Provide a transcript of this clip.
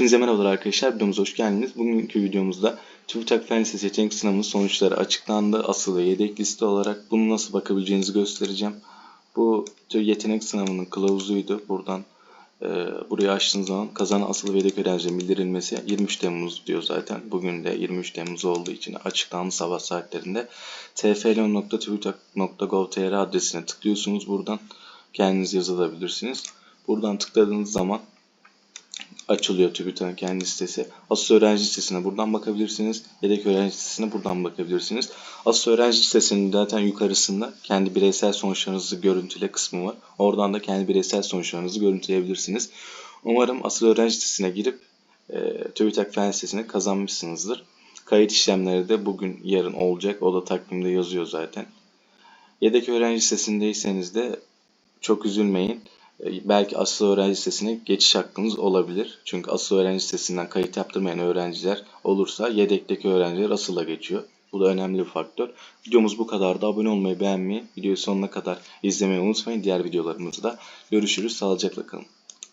Hepinize merhabalar arkadaşlar. Videomuza hoş geldiniz. Bugünkü videomuzda TÜBİTAK Fen Lisesi Yetenek Sınavı'nın sonuçları açıklandı. Asıl ve yedek liste olarak bunu nasıl bakabileceğinizi göstereceğim. Bu yetenek sınavının kılavuzuydu. Buradan e, burayı açtığınız zaman kazanan asıl ve yedek öğrencinin bildirilmesi 23 Temmuz diyor zaten. Bugün de 23 Temmuz olduğu için açıklandı sabah saatlerinde. tfl.tübitak.gov.tr adresine tıklıyorsunuz. Buradan kendiniz yazılabilirsiniz. Buradan tıkladığınız zaman açılıyor TÜBİTAK'ın kendi sitesi. Asıl öğrenci sitesine buradan bakabilirsiniz. Yedek öğrenci sitesine buradan bakabilirsiniz. Asıl öğrenci sitesinin zaten yukarısında kendi bireysel sonuçlarınızı görüntüle kısmı var. Oradan da kendi bireysel sonuçlarınızı görüntüleyebilirsiniz. Umarım asıl öğrenci sitesine girip e, TÜBİTAK Fen Sitesi'ne kazanmışsınızdır. Kayıt işlemleri de bugün yarın olacak. O da takvimde yazıyor zaten. Yedek öğrenci sitesindeyseniz de çok üzülmeyin. E, belki asıl öğrenci sitesine geçiş hakkınız olabilir. Çünkü asıl öğrenci sitesinden kayıt yaptırmayan öğrenciler olursa yedekteki öğrenciler asıla geçiyor. Bu da önemli bir faktör. Videomuz bu kadardı. Abone olmayı, beğenmeyi, videoyu sonuna kadar izlemeyi unutmayın. Diğer videolarımızda görüşürüz. Sağlıcakla kalın.